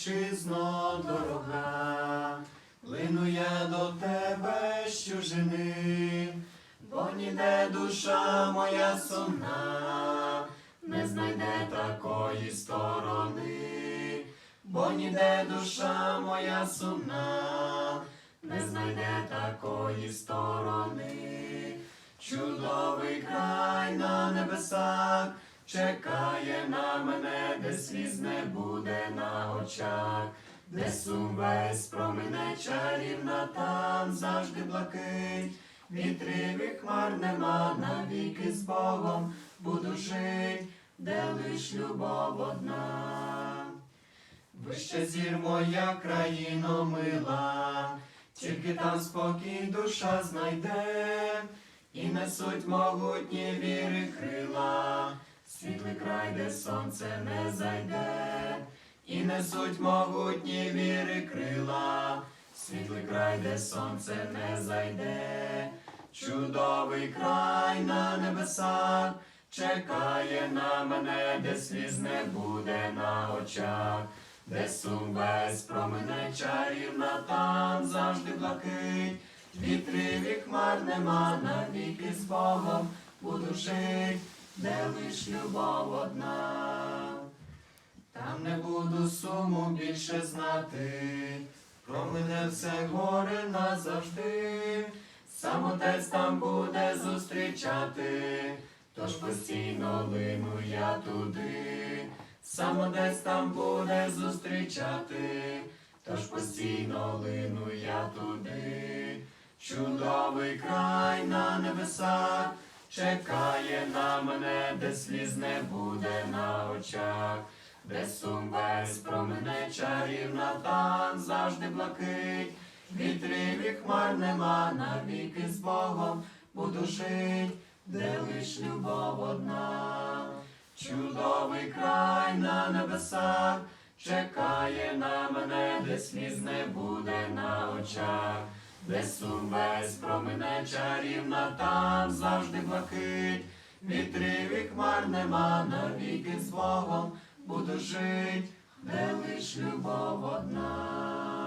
вітчизно дорога, лину я до тебе з чужини, бо ніде душа моя сумна, не знайде такої сторони, бо ніде душа моя сумна, не знайде такої сторони, Чекає на мене, де сліз не буде на очах, де сум весь промине чарівна там завжди блакить, вітрів і хмар нема навіки з Богом буду жить, де лиш любов одна. Вище зір моя країно мила, тільки там спокій душа знайде, і несуть могутні віри крила, де сонце не зайде, і несуть могутні віри крила, світлий край, де сонце не зайде, чудовий край на небесах. Чекає на мене, де сліз не буде на очах, де сум весь промине чарівна там завжди блакить, вітрів і хмар нема навіки з Богом буду жить, де лиш любов одна. Там не буду суму більше знати, про мене все горе назавжди, сам отець там буде зустрічати, тож постійно лину я туди, сам отець там буде зустрічати, тож постійно лину я туди, чудовий край на небесах. Чекає на мене, де сліз не буде на очах, де сум весь промине чарівна там завжди блакить, вітрів і хмар нема навіки з Богом буду жить, де лиш любов одна, чудовий край на небесах, чекає на мене, де сліз не буде на очах. Де сум весь промене чарівна там завжди блакить, вітрів і хмар нема навіки з Богом буду жить, де лиш любов одна.